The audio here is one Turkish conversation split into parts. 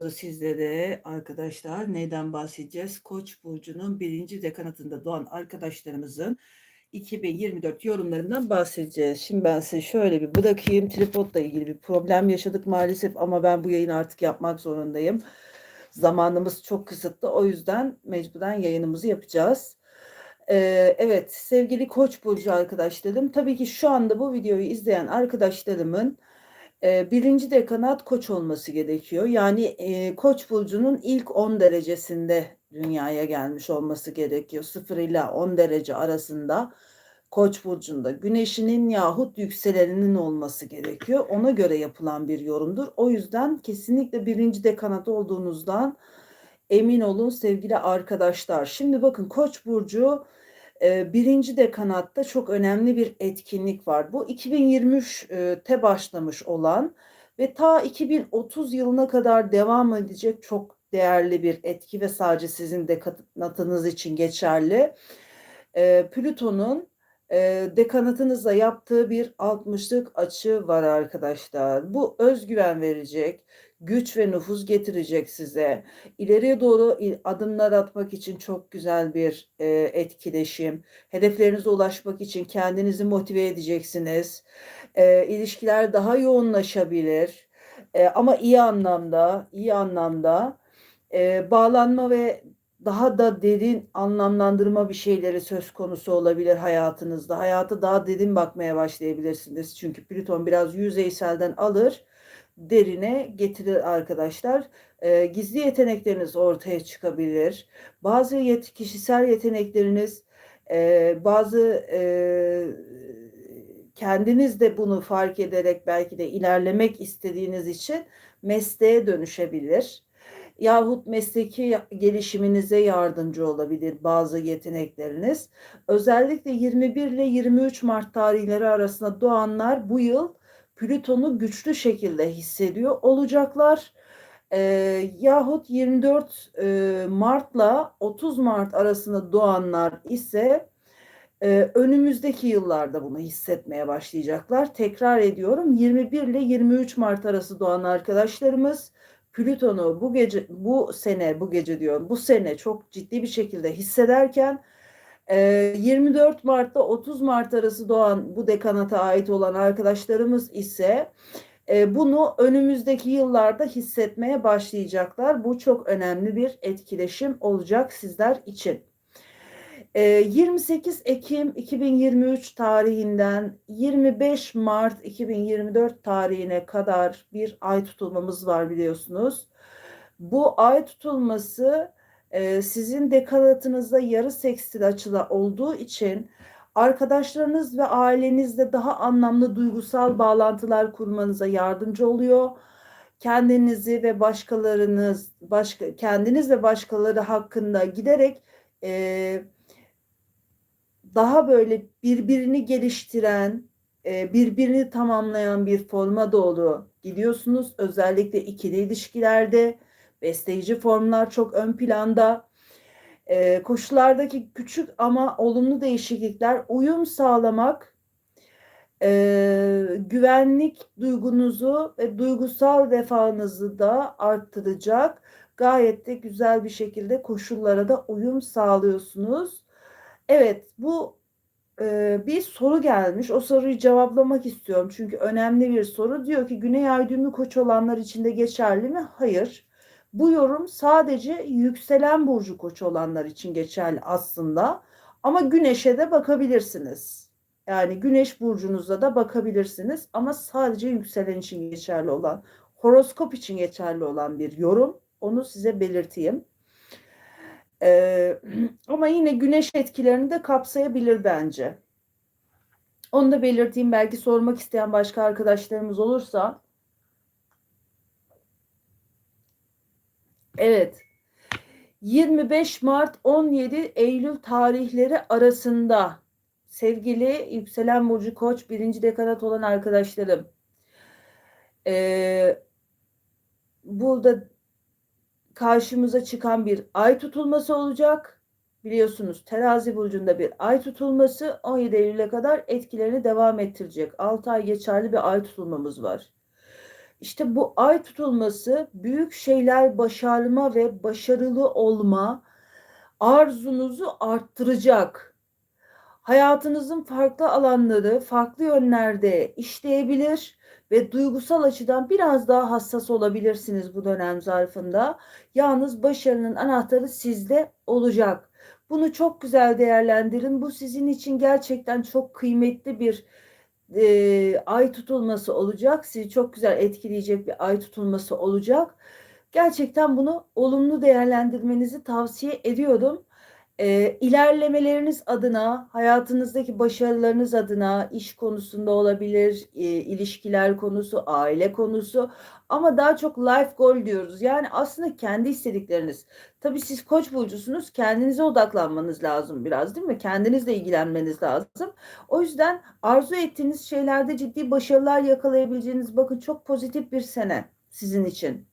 sizlere arkadaşlar neyden bahsedeceğiz? Koç burcunun birinci dekanatında doğan arkadaşlarımızın 2024 yorumlarından bahsedeceğiz. Şimdi ben size şöyle bir bırakayım. Tripodla ilgili bir problem yaşadık maalesef ama ben bu yayını artık yapmak zorundayım. Zamanımız çok kısıtlı. O yüzden mecburen yayınımızı yapacağız. Ee, evet sevgili Koç burcu arkadaşlarım tabii ki şu anda bu videoyu izleyen arkadaşlarımın e, birinci dekanat koç olması gerekiyor. Yani e, koç burcunun ilk 10 derecesinde dünyaya gelmiş olması gerekiyor. 0 ile 10 derece arasında koç burcunda güneşinin yahut yükseleninin olması gerekiyor. Ona göre yapılan bir yorumdur. O yüzden kesinlikle birinci dekanat olduğunuzdan emin olun sevgili arkadaşlar. Şimdi bakın koç burcu birinci de kanatta çok önemli bir etkinlik var. Bu 2023'te başlamış olan ve ta 2030 yılına kadar devam edecek çok değerli bir etki ve sadece sizin dekanatınız için geçerli. Plüton'un dekanatınızla yaptığı bir 60'lık açı var arkadaşlar. Bu özgüven verecek, güç ve nüfuz getirecek size. İleriye doğru adımlar atmak için çok güzel bir e, etkileşim. Hedeflerinize ulaşmak için kendinizi motive edeceksiniz. E, ilişkiler daha yoğunlaşabilir. E, ama iyi anlamda, iyi anlamda e, bağlanma ve daha da derin anlamlandırma bir şeyleri söz konusu olabilir hayatınızda. Hayata daha derin bakmaya başlayabilirsiniz. Çünkü Plüton biraz yüzeyselden alır derine getirir arkadaşlar. E, gizli yetenekleriniz ortaya çıkabilir. Bazı yet kişisel yetenekleriniz, e, bazı e, kendiniz de bunu fark ederek belki de ilerlemek istediğiniz için mesleğe dönüşebilir. Yahut mesleki gelişiminize yardımcı olabilir bazı yetenekleriniz. Özellikle 21 ile 23 Mart tarihleri arasında doğanlar bu yıl Plüton'u güçlü şekilde hissediyor olacaklar. E, yahut 24 e, Mart'la 30 Mart arasında doğanlar ise e, önümüzdeki yıllarda bunu hissetmeye başlayacaklar. Tekrar ediyorum 21 ile 23 Mart arası doğan arkadaşlarımız Plüton'u bu gece bu sene bu gece diyorum bu sene çok ciddi bir şekilde hissederken 24 Mart'ta 30 Mart arası doğan bu dekanata ait olan arkadaşlarımız ise bunu önümüzdeki yıllarda hissetmeye başlayacaklar. Bu çok önemli bir etkileşim olacak sizler için. 28 Ekim 2023 tarihinden 25 Mart 2024 tarihine kadar bir ay tutulmamız var biliyorsunuz. Bu ay tutulması sizin dekanatınızda yarı sekstil açıda olduğu için arkadaşlarınız ve ailenizle daha anlamlı duygusal bağlantılar kurmanıza yardımcı oluyor. Kendinizi ve başkalarınız, başka kendiniz ve başkaları hakkında giderek e, daha böyle birbirini geliştiren, e, birbirini tamamlayan bir forma doğru gidiyorsunuz. Özellikle ikili ilişkilerde besleyici formlar çok ön planda. E, koşullardaki küçük ama olumlu değişiklikler uyum sağlamak, e, güvenlik duygunuzu ve duygusal defanızı da arttıracak. Gayet de güzel bir şekilde koşullara da uyum sağlıyorsunuz. Evet bu e, bir soru gelmiş. O soruyu cevaplamak istiyorum. Çünkü önemli bir soru. Diyor ki Güney Ay düğümlü koç olanlar için de geçerli mi? Hayır. Bu yorum sadece yükselen burcu koç olanlar için geçerli aslında. Ama güneşe de bakabilirsiniz. Yani güneş burcunuzda da bakabilirsiniz ama sadece yükselen için geçerli olan, horoskop için geçerli olan bir yorum. Onu size belirteyim. Ee, ama yine güneş etkilerini de kapsayabilir bence. Onu da belirteyim. Belki sormak isteyen başka arkadaşlarımız olursa Evet. 25 Mart 17 Eylül tarihleri arasında sevgili yükselen burcu koç birinci dekanat olan arkadaşlarım ee, burada karşımıza çıkan bir ay tutulması olacak. Biliyorsunuz terazi burcunda bir ay tutulması 17 Eylül'e kadar etkilerini devam ettirecek. 6 ay geçerli bir ay tutulmamız var. İşte bu ay tutulması büyük şeyler başarma ve başarılı olma arzunuzu arttıracak. Hayatınızın farklı alanları, farklı yönlerde işleyebilir ve duygusal açıdan biraz daha hassas olabilirsiniz bu dönem zarfında. Yalnız başarının anahtarı sizde olacak. Bunu çok güzel değerlendirin. Bu sizin için gerçekten çok kıymetli bir e, ay tutulması olacak. Sizi çok güzel etkileyecek bir ay tutulması olacak. Gerçekten bunu olumlu değerlendirmenizi tavsiye ediyorum. E, ilerlemeleriniz adına, hayatınızdaki başarılarınız adına, iş konusunda olabilir, e, ilişkiler konusu, aile konusu ama daha çok life goal diyoruz. Yani aslında kendi istedikleriniz. Tabii siz koç burcusunuz, kendinize odaklanmanız lazım biraz değil mi? Kendinizle ilgilenmeniz lazım. O yüzden arzu ettiğiniz şeylerde ciddi başarılar yakalayabileceğiniz bakın çok pozitif bir sene sizin için.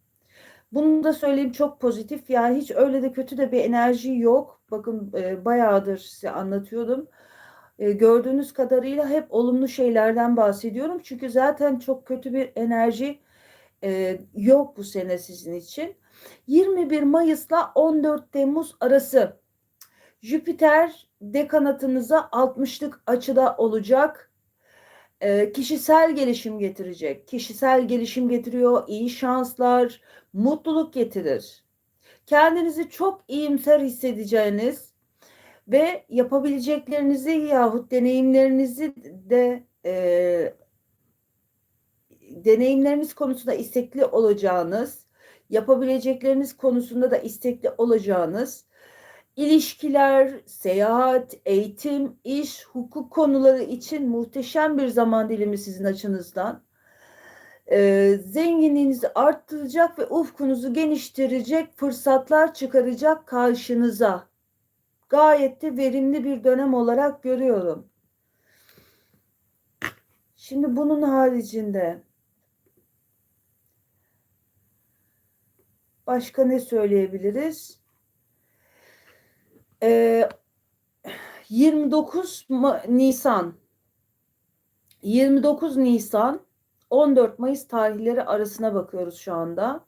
Bunu da söyleyeyim çok pozitif. Yani hiç öyle de kötü de bir enerji yok. Bakın e, bayağıdır size anlatıyordum. E, gördüğünüz kadarıyla hep olumlu şeylerden bahsediyorum. Çünkü zaten çok kötü bir enerji e, yok bu sene sizin için. 21 Mayıs'la 14 Temmuz arası Jüpiter dekanatınıza 60'lık açıda olacak. E, kişisel gelişim getirecek. Kişisel gelişim getiriyor, iyi şanslar, mutluluk getirir. Kendinizi çok iyimser hissedeceğiniz ve yapabileceklerinizi yahut deneyimlerinizi de e, deneyimleriniz konusunda istekli olacağınız, yapabilecekleriniz konusunda da istekli olacağınız, ilişkiler, seyahat, eğitim, iş, hukuk konuları için muhteşem bir zaman dilimi sizin açınızdan. Ee, zenginliğinizi arttıracak ve ufkunuzu geliştirecek fırsatlar çıkaracak karşınıza. Gayet de verimli bir dönem olarak görüyorum. Şimdi bunun haricinde başka ne söyleyebiliriz? Ee, 29 Nisan 29 Nisan 14 Mayıs tarihleri arasına bakıyoruz şu anda.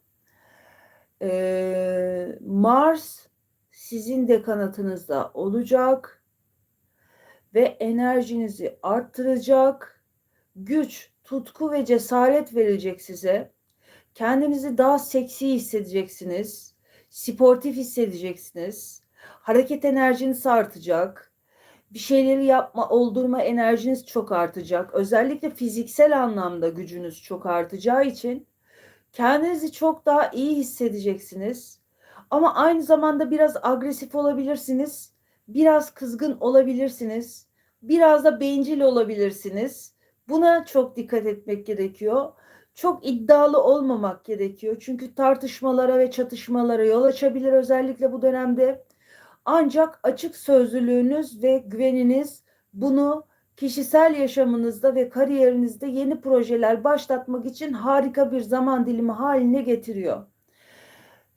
Ee, Mars sizin de kanatınızda olacak ve enerjinizi arttıracak. Güç, tutku ve cesaret verecek size. Kendinizi daha seksi hissedeceksiniz. Sportif hissedeceksiniz. Hareket enerjiniz artacak bir şeyleri yapma, oldurma enerjiniz çok artacak. Özellikle fiziksel anlamda gücünüz çok artacağı için kendinizi çok daha iyi hissedeceksiniz. Ama aynı zamanda biraz agresif olabilirsiniz. Biraz kızgın olabilirsiniz. Biraz da bencil olabilirsiniz. Buna çok dikkat etmek gerekiyor. Çok iddialı olmamak gerekiyor. Çünkü tartışmalara ve çatışmalara yol açabilir özellikle bu dönemde. Ancak açık sözlülüğünüz ve güveniniz bunu kişisel yaşamınızda ve kariyerinizde yeni projeler başlatmak için harika bir zaman dilimi haline getiriyor.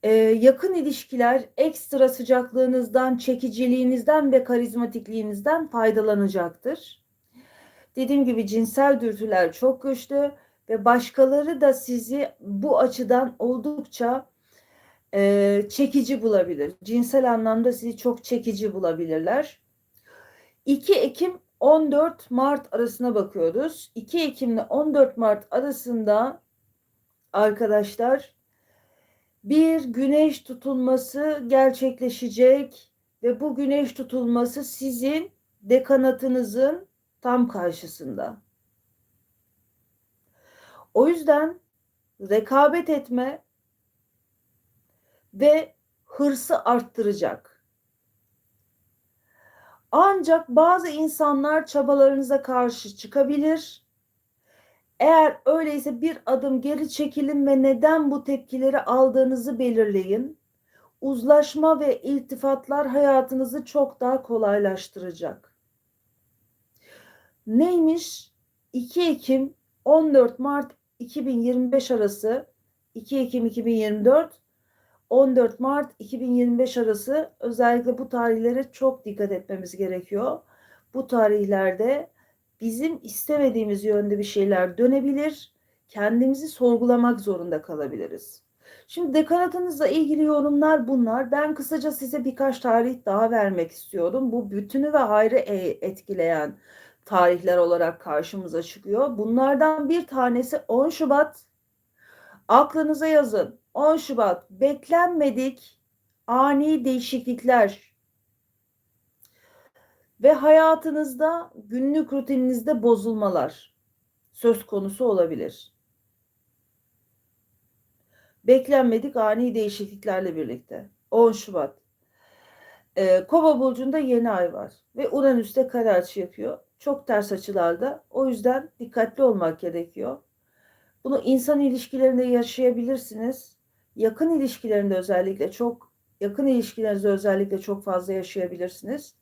Ee, yakın ilişkiler ekstra sıcaklığınızdan, çekiciliğinizden ve karizmatikliğinizden faydalanacaktır. Dediğim gibi cinsel dürtüler çok güçlü ve başkaları da sizi bu açıdan oldukça e, çekici bulabilir. Cinsel anlamda sizi çok çekici bulabilirler. 2 Ekim 14 Mart arasına bakıyoruz. 2 Ekim ile 14 Mart arasında arkadaşlar bir güneş tutulması gerçekleşecek ve bu güneş tutulması sizin dekanatınızın tam karşısında. O yüzden rekabet etme, ve hırsı arttıracak. Ancak bazı insanlar çabalarınıza karşı çıkabilir. Eğer öyleyse bir adım geri çekilin ve neden bu tepkileri aldığınızı belirleyin. Uzlaşma ve iltifatlar hayatınızı çok daha kolaylaştıracak. Neymiş? 2 Ekim 14 Mart 2025 arası 2 Ekim 2024 14 Mart 2025 arası özellikle bu tarihlere çok dikkat etmemiz gerekiyor. Bu tarihlerde bizim istemediğimiz yönde bir şeyler dönebilir kendimizi sorgulamak zorunda kalabiliriz. Şimdi dekanatınızla ilgili yorumlar bunlar. Ben kısaca size birkaç tarih daha vermek istiyorum. Bu bütünü ve hayrı e- etkileyen tarihler olarak karşımıza çıkıyor. Bunlardan bir tanesi 10 Şubat. Aklınıza yazın. 10 Şubat beklenmedik ani değişiklikler ve hayatınızda günlük rutininizde bozulmalar söz konusu olabilir. Beklenmedik ani değişikliklerle birlikte. 10 Şubat. Ee, Kova burcunda yeni ay var ve Uranüs'te kare açı yapıyor. Çok ters açılarda. O yüzden dikkatli olmak gerekiyor. Bunu insan ilişkilerinde yaşayabilirsiniz. Yakın ilişkilerinde özellikle çok yakın ilişkilerinizde özellikle çok fazla yaşayabilirsiniz.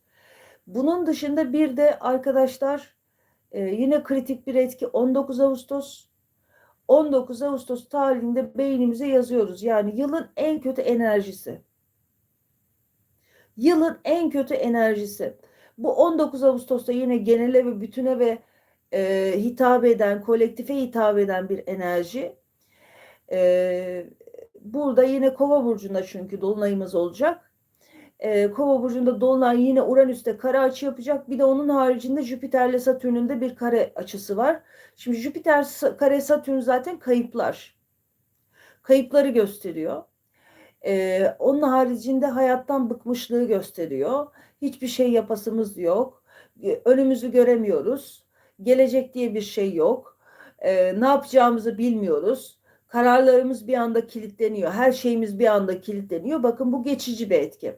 Bunun dışında bir de arkadaşlar e, yine kritik bir etki 19 Ağustos 19 Ağustos tarihinde beynimize yazıyoruz. Yani yılın en kötü enerjisi. Yılın en kötü enerjisi. Bu 19 Ağustos'ta yine genele ve bütüne ve e, hitap eden, kolektife hitap eden bir enerji. E, burada yine Kova burcunda çünkü dolunayımız olacak. E, Kova burcunda dolunay yine Uranüs'te kare açı yapacak. Bir de onun haricinde Jüpiter'le Satürn'ün de bir kare açısı var. Şimdi Jüpiter kare Satürn zaten kayıplar. Kayıpları gösteriyor. Ee, onun haricinde hayattan bıkmışlığı gösteriyor. Hiçbir şey yapasımız yok. Ee, önümüzü göremiyoruz. Gelecek diye bir şey yok. Ee, ne yapacağımızı bilmiyoruz. Kararlarımız bir anda kilitleniyor. Her şeyimiz bir anda kilitleniyor. Bakın bu geçici bir etki.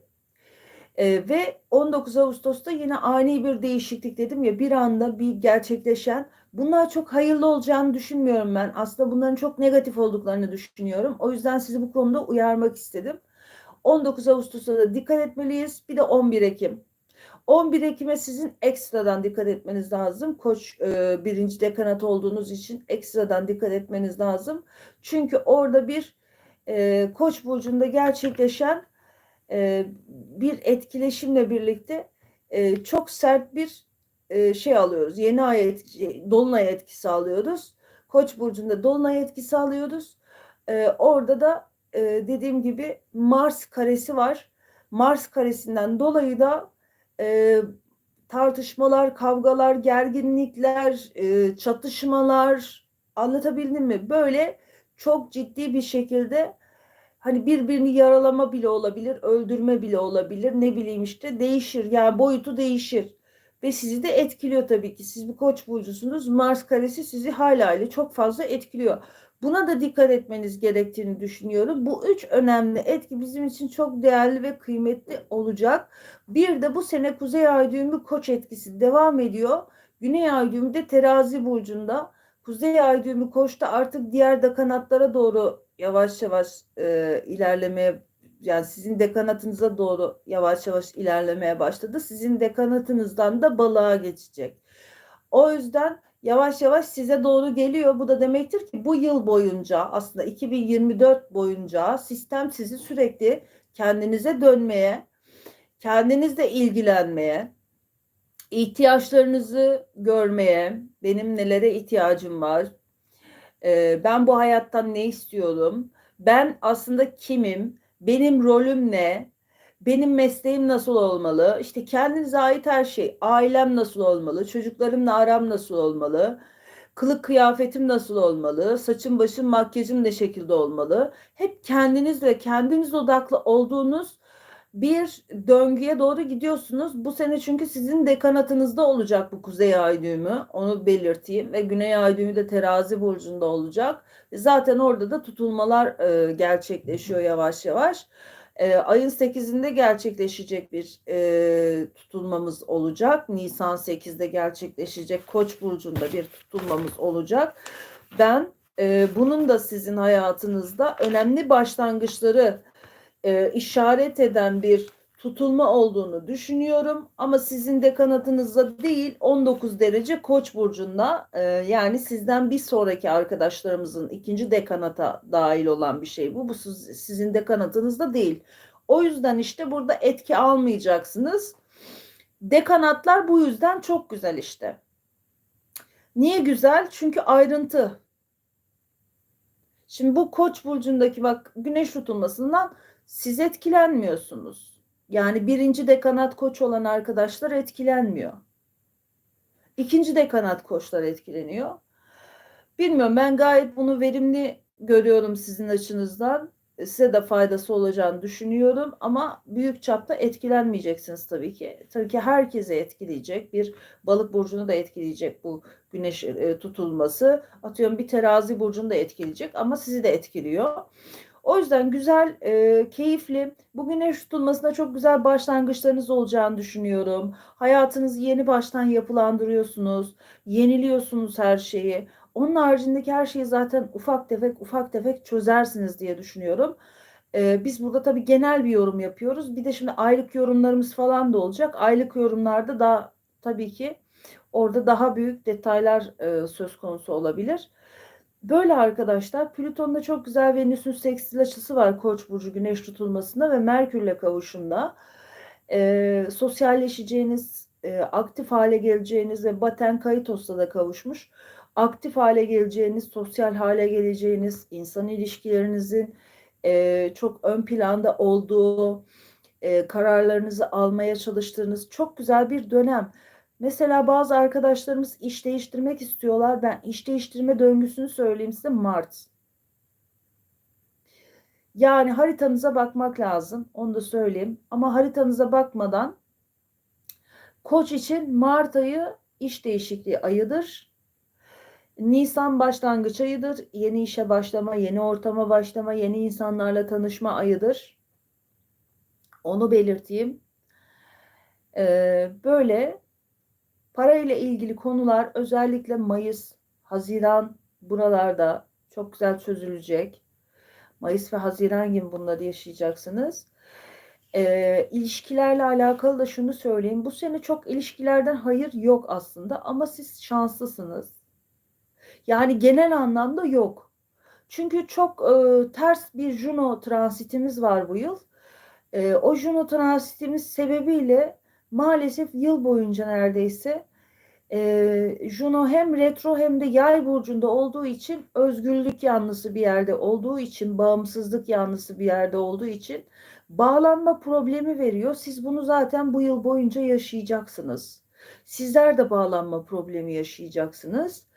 Ee, ve 19 Ağustos'ta yine ani bir değişiklik dedim ya bir anda bir gerçekleşen bunlar çok hayırlı olacağını düşünmüyorum ben. Aslında bunların çok negatif olduklarını düşünüyorum. O yüzden sizi bu konuda uyarmak istedim. 19 Ağustos'ta da dikkat etmeliyiz. Bir de 11 Ekim. 11 Ekim'e sizin ekstradan dikkat etmeniz lazım. Koç e, birinci dekanat olduğunuz için ekstradan dikkat etmeniz lazım. Çünkü orada bir e, Koç burcunda gerçekleşen e, bir etkileşimle birlikte e, çok sert bir e, şey alıyoruz. Yeni ay etkisi, dolunay etkisi alıyoruz. Koç burcunda dolunay etkisi alıyoruz. E, orada da e, dediğim gibi Mars karesi var. Mars karesinden dolayı da e, tartışmalar, kavgalar, gerginlikler, e, çatışmalar anlatabildim mi? Böyle çok ciddi bir şekilde hani birbirini yaralama bile olabilir, öldürme bile olabilir. Ne bileyim işte değişir. Yani boyutu değişir. Ve sizi de etkiliyor tabii ki. Siz bir koç burcusunuz. Mars karesi sizi hala ile çok fazla etkiliyor. Buna da dikkat etmeniz gerektiğini düşünüyorum. Bu üç önemli etki bizim için çok değerli ve kıymetli olacak. Bir de bu sene Kuzey Ay düğümü koç etkisi devam ediyor. Güney Ay düğümü de terazi burcunda. Kuzey Ay düğümü koçta artık diğer de kanatlara doğru yavaş yavaş e, ilerlemeye yani sizin dekanatınıza doğru yavaş yavaş ilerlemeye başladı. Sizin dekanatınızdan da balığa geçecek. O yüzden yavaş yavaş size doğru geliyor. Bu da demektir ki bu yıl boyunca aslında 2024 boyunca sistem sizi sürekli kendinize dönmeye, kendinizle ilgilenmeye, ihtiyaçlarınızı görmeye, benim nelere ihtiyacım var, ben bu hayattan ne istiyorum, ben aslında kimim, benim rolüm ne, benim mesleğim nasıl olmalı, işte kendinize ait her şey, ailem nasıl olmalı, çocuklarımla aram nasıl olmalı, kılık kıyafetim nasıl olmalı, saçım başım makyajım ne şekilde olmalı, hep kendinizle, kendiniz odaklı olduğunuz bir döngüye doğru gidiyorsunuz. Bu sene çünkü sizin dekanatınızda olacak bu kuzey ay düğümü. Onu belirteyim ve güney ay düğümü de terazi burcunda olacak. Zaten orada da tutulmalar e, gerçekleşiyor yavaş yavaş. E, ayın 8'inde gerçekleşecek bir e, tutulmamız olacak. Nisan 8'de gerçekleşecek Koç burcunda bir tutulmamız olacak. Ben e, bunun da sizin hayatınızda önemli başlangıçları e, işaret eden bir tutulma olduğunu düşünüyorum. Ama sizin de kanatınızda değil 19 derece koç burcunda e, yani sizden bir sonraki arkadaşlarımızın ikinci dekanata dahil olan bir şey bu. Bu sizin dekanatınızda değil. O yüzden işte burada etki almayacaksınız. Dekanatlar bu yüzden çok güzel işte. Niye güzel? Çünkü ayrıntı. Şimdi bu Koç burcundaki bak güneş tutulmasından siz etkilenmiyorsunuz. Yani birinci dekanat koç olan arkadaşlar etkilenmiyor. İkinci dekanat koçlar etkileniyor. Bilmiyorum ben gayet bunu verimli görüyorum sizin açınızdan. Size de faydası olacağını düşünüyorum ama büyük çapta etkilenmeyeceksiniz tabii ki. Tabii ki herkese etkileyecek. Bir balık burcunu da etkileyecek bu güneş e, tutulması. Atıyorum bir terazi burcunu da etkileyecek ama sizi de etkiliyor. O yüzden güzel, e, keyifli. Bu güneş tutulmasında çok güzel başlangıçlarınız olacağını düşünüyorum. Hayatınızı yeni baştan yapılandırıyorsunuz. Yeniliyorsunuz her şeyi. Onun haricindeki her şeyi zaten ufak tefek ufak tefek çözersiniz diye düşünüyorum. Ee, biz burada tabii genel bir yorum yapıyoruz. Bir de şimdi aylık yorumlarımız falan da olacak. Aylık yorumlarda da tabii ki orada daha büyük detaylar e, söz konusu olabilir. Böyle arkadaşlar Plüton'da çok güzel Venüs'ün sekstil açısı var Koç burcu güneş tutulmasında ve Merkür'le kavuşumda. E, sosyalleşeceğiniz, e, aktif hale geleceğiniz ve Baten Kayitos'la da kavuşmuş. Aktif hale geleceğiniz, sosyal hale geleceğiniz, insan ilişkilerinizin e, çok ön planda olduğu, e, kararlarınızı almaya çalıştığınız çok güzel bir dönem. Mesela bazı arkadaşlarımız iş değiştirmek istiyorlar. Ben iş değiştirme döngüsünü söyleyeyim size Mart. Yani haritanıza bakmak lazım. Onu da söyleyeyim. Ama haritanıza bakmadan Koç için Mart ayı iş değişikliği ayıdır. Nisan başlangıç ayıdır. Yeni işe başlama, yeni ortama başlama, yeni insanlarla tanışma ayıdır. Onu belirteyim. Ee, böyle Parayla ilgili konular özellikle Mayıs, Haziran buralarda çok güzel çözülecek. Mayıs ve Haziran gibi bunları yaşayacaksınız. E, ilişkilerle alakalı da şunu söyleyeyim. Bu sene çok ilişkilerden hayır yok aslında ama siz şanslısınız. Yani genel anlamda yok. Çünkü çok e, ters bir Juno transitimiz var bu yıl. E, o Juno transitimiz sebebiyle maalesef yıl boyunca neredeyse e, Juno hem retro hem de yay burcunda olduğu için özgürlük yanlısı bir yerde olduğu için bağımsızlık yanlısı bir yerde olduğu için bağlanma problemi veriyor. Siz bunu zaten bu yıl boyunca yaşayacaksınız. Sizler de bağlanma problemi yaşayacaksınız.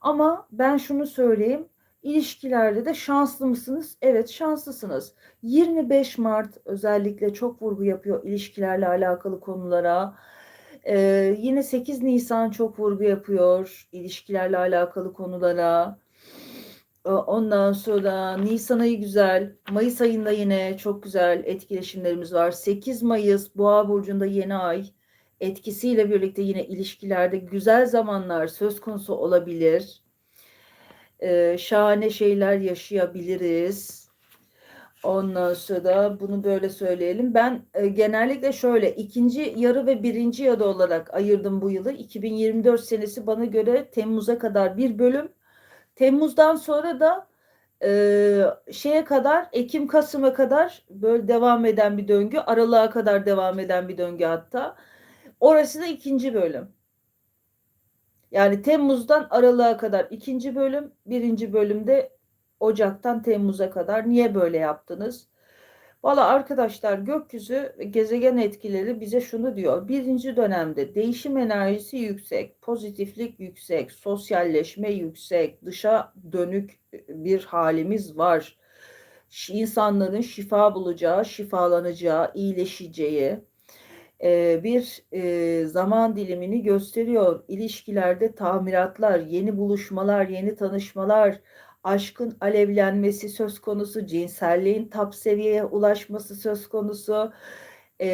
Ama ben şunu söyleyeyim. İlişkilerde de şanslı mısınız? Evet şanslısınız. 25 Mart özellikle çok vurgu yapıyor ilişkilerle alakalı konulara. Ee, yine 8 Nisan çok vurgu yapıyor ilişkilerle alakalı konulara. Ee, ondan sonra Nisan ayı güzel. Mayıs ayında yine çok güzel etkileşimlerimiz var. 8 Mayıs Boğa burcunda yeni ay etkisiyle birlikte yine ilişkilerde güzel zamanlar söz konusu olabilir. Ee, şahane şeyler yaşayabiliriz. Ondan sonra bunu böyle söyleyelim. Ben e, genellikle şöyle ikinci yarı ve birinci yarı olarak ayırdım bu yılı. 2024 senesi bana göre Temmuz'a kadar bir bölüm. Temmuz'dan sonra da e, şeye kadar Ekim Kasım'a kadar böyle devam eden bir döngü. Aralığa kadar devam eden bir döngü hatta. Orası da ikinci bölüm. Yani Temmuz'dan Aralığa kadar ikinci bölüm, birinci bölümde Ocak'tan Temmuz'a kadar niye böyle yaptınız? Valla arkadaşlar gökyüzü gezegen etkileri bize şunu diyor. Birinci dönemde değişim enerjisi yüksek, pozitiflik yüksek, sosyalleşme yüksek, dışa dönük bir halimiz var. İnsanların şifa bulacağı, şifalanacağı, iyileşeceği bir zaman dilimini gösteriyor. İlişkilerde tamiratlar, yeni buluşmalar, yeni tanışmalar, aşkın alevlenmesi söz konusu, cinselliğin top seviyeye ulaşması söz konusu, e,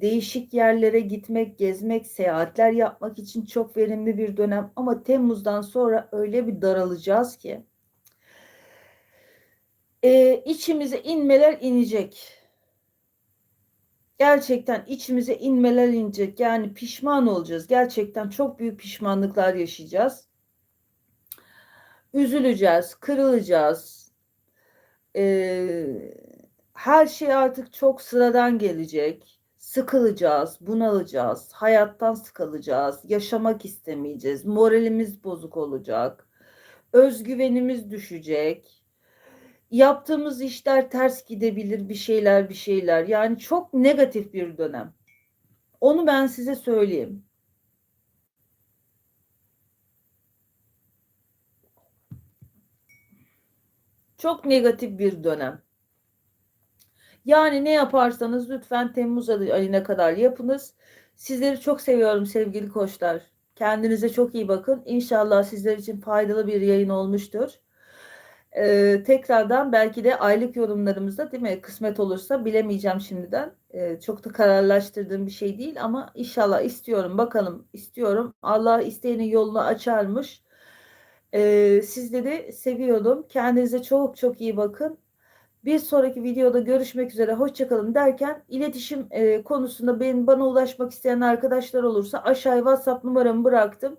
değişik yerlere gitmek, gezmek, seyahatler yapmak için çok verimli bir dönem. Ama Temmuz'dan sonra öyle bir daralacağız ki e, içimize inmeler inecek. Gerçekten içimize inmeler inecek. Yani pişman olacağız. Gerçekten çok büyük pişmanlıklar yaşayacağız üzüleceğiz, kırılacağız. Ee, her şey artık çok sıradan gelecek. Sıkılacağız, bunalacağız, hayattan sıkılacağız, yaşamak istemeyeceğiz, moralimiz bozuk olacak, özgüvenimiz düşecek. Yaptığımız işler ters gidebilir bir şeyler bir şeyler. Yani çok negatif bir dönem. Onu ben size söyleyeyim. Çok negatif bir dönem. Yani ne yaparsanız lütfen Temmuz ayına kadar yapınız. Sizleri çok seviyorum sevgili koçlar. Kendinize çok iyi bakın. İnşallah sizler için faydalı bir yayın olmuştur. Ee, tekrardan belki de aylık yorumlarımızda değil mi? Kısmet olursa bilemeyeceğim şimdiden. Ee, çok da kararlaştırdığım bir şey değil ama inşallah istiyorum. Bakalım istiyorum. Allah isteyenin yolunu açarmış. Ee, sizleri seviyorum. Kendinize çok çok iyi bakın. Bir sonraki videoda görüşmek üzere. Hoşçakalın derken iletişim e, konusunda benim bana ulaşmak isteyen arkadaşlar olursa aşağıya WhatsApp numaramı bıraktım.